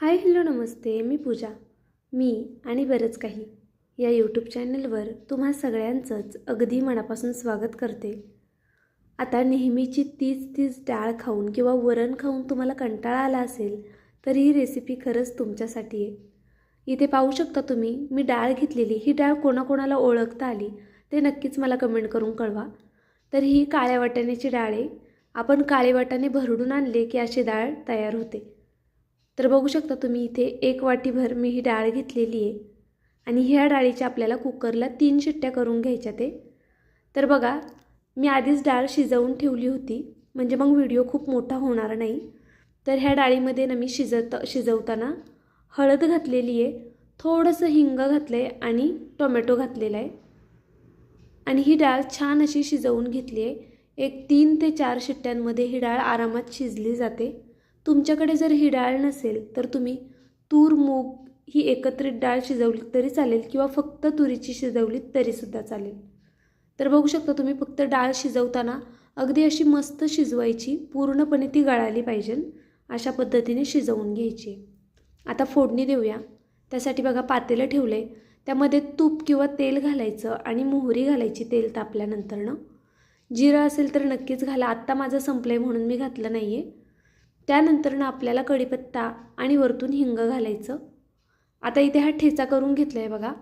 Hi hello नमस्ते मी पूजा. मी आणि बरंच काही या यूट्यूब चॅनलवर तुम्हा सगळ्यांचंच अगदी मनापासून स्वागत करते. आता नेहमीची तीच तीच डाळ खाऊन किंवा वरण खाऊन तुम्हाला कंटाळा आला असेल तर ही रेसिपी खरंच तुमच्यासाठी आहे. इथे पाहू शकता तुम्ही मी डाळ घेतलेली ही डाळ कोणाकोणाला ओळखता आली ते नक्कीच मला कमेंट करून कळवा. तर ही काळ्या वाटाण्याची डाळ आहे. आपण काळे वाटाणे भरडून आणले की अशी डाळ तयार होते. तर बघू शकता तुम्ही इथे एक वाटीभर मी ही डाळ घेतलेली आहे. आणि ह्या डाळीच्या आपल्याला कुकरला तीन शिट्ट्या करून घ्यायच्या ते. तर बघा मी आधीच डाळ शिजवून ठेवली होती. म्हणजे मग व्हिडिओ खूप मोठा होणार नाही. तर ह्या डाळीमध्ये ना मी शिजत शिजवताना हळद घातलेली आहे. थोडंसं हिंग घातलं आहे आणि टोमॅटो घातलेला आहे. आणि ही डाळ छान अशी शिजवून घेतली आहे. एक तीन ते चार शिट्ट्यांमध्ये ही डाळ आरामात शिजली जाते. तुमच्याकडे जर ही डाळ नसेल तर तुम्ही तूर मूग ही एकत्रित डाळ शिजवली तरी चालेल किंवा फक्त तुरीची शिजवली तरीसुद्धा चालेल. तर बघू शकता तुम्ही फक्त डाळ शिजवताना अगदी अशी मस्त शिजवायची पूर्णपणे ती गळाली पाहिजे अशा पद्धतीने शिजवून घ्यायची. आता फोडणी देऊया. त्यासाठी बघा पातेलं ठेवलं आहे त्यामध्ये तूप किंवा तेल घालायचं आणि मोहरी घालायची तेल तापल्यानंतरनं. जिरं असेल तर नक्कीच घाला. आत्ता माझं संपलं आहे म्हणून मी घातलं नाही आहे त्यानंतरनं आपल्याला कढीपत्ता आणि वरतून हिंग घालायचं. आता इथे हा ठेचा करून घेतला आहे बघा.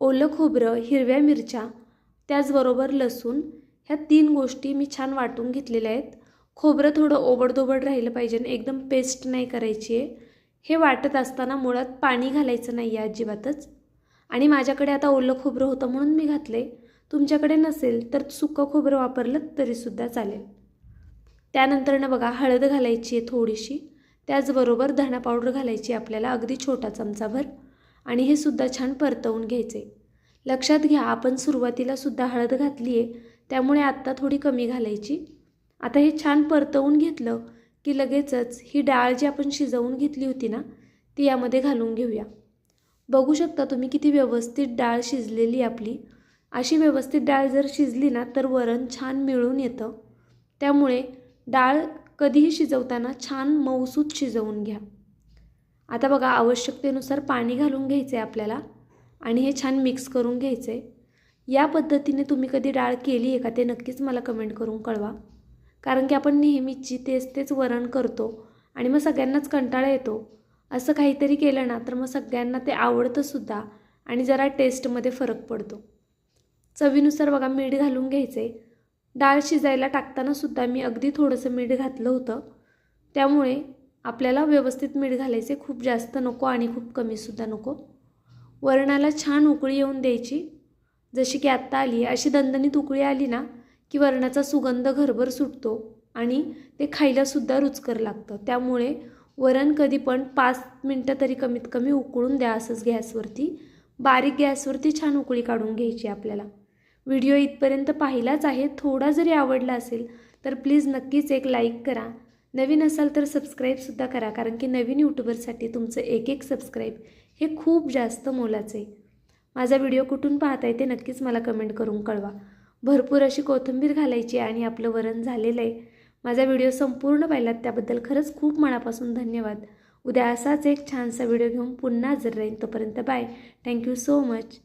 ओलं खोबरं हिरव्या मिरच्या त्याचबरोबर लसूण ह्या तीन गोष्टी मी छान वाटून घेतलेल्या आहेत. खोबरं थोडं ओबडदोबड राहिलं पाहिजे एकदम पेस्ट नाही करायची आहे. हे वाटत असताना मुळात पाणी घालायचं नाही आहे अजिबातच. आणि माझ्याकडे आता ओलं खोबरं होतं म्हणून मी घातले तुमच्याकडे नसेल तर सुकं खोबरं वापरलं तरीसुद्धा चालेल. त्यानंतरनं बघा हळद घालायची आहे थोडीशी त्याचबरोबर धणा पावडर घालायची आपल्याला अगदी छोटा चमचाभर. आणि हे सुद्धा छान परतवून घ्यायचे लक्षात घ्या आपण सुरुवातीला सुद्धा हळद घातली आहे त्यामुळे आत्ता थोडी कमी घालायची. आता हे छान परतवून घेतलं की लगेचच ही डाळ जी आपण शिजवून घेतली होती ना ती यामध्ये घालून घेऊया. बघू शकता तुम्ही किती व्यवस्थित डाळ शिजलेली आपली. अशी व्यवस्थित डाळ जर शिजली ना तर वरण छान मिळून येतं. त्यामुळे डाळ कधीही शिजवताना छान मऊसूत शिजवून घ्या. आता बघा आवश्यकतेनुसार पाणी घालून घ्यायचं आहे आपल्याला आणि हे छान मिक्स करून घ्यायचं आहे या पद्धतीने तुम्ही कधी डाळ केली आहे का ते नक्कीच मला कमेंट करून कळवा. कारण की आपण नेहमीची तेच तेच वरण करतो आणि मग सगळ्यांनाच कंटाळा येतो. असं काहीतरी केलं ना तर मग सगळ्यांना ते आवडतंसुद्धा आणि जरा टेस्टमध्ये फरक पडतो. चवीनुसार बघा मीठ घालून घ्यायचं आहे डाळ शिजायला टाकताना सुद्धा मी अगदी थोडंसं मीठ घातलं होतं. त्यामुळे आपल्याला व्यवस्थित मीठ घालायचे खूप जास्त नको आणि खूप कमीसुद्धा नको. वरणाला छान उकळी येऊन द्यायची. जशी की आत्ता आली आहे अशी दणदणीत उकळी आली ना की वरणाचा सुगंध घरभर सुटतो आणि ते खायलासुद्धा रुचकर लागतं. त्यामुळे वरण कधी पण पाच मिनटं तरी कमीत कमी उकळून द्या असंच गॅसवरती. बारीक गॅसवरती छान उकळी काढून घ्यायची आपल्याला. व्हिडिओ इथपर्यंत पाहिलाच आहे थोडा जरी आवडला असेल तर प्लीज नक्कीच एक लाईक करा. नवीन असाल तर सबस्क्राईबसुद्धा करा कारण की नवीन यूट्यूबरसाठी तुमचं एक एक सबस्क्राईब हे खूप जास्त मोलाचं आहे. माझा व्हिडिओ कुठून पाहताय ते नक्कीच मला कमेंट करून कळवा. भरपूर अशी कोथिंबीर घालायची आणि आपलं वरण झालेलं आहे. माझा व्हिडिओ संपूर्ण पाहिलात त्याबद्दल खरंच खूप मनापासून धन्यवाद. उद्या असाच एक छानसा व्हिडिओ घेऊन पुन्हा हजर राहीन तोपर्यंत बाय. Thank you so much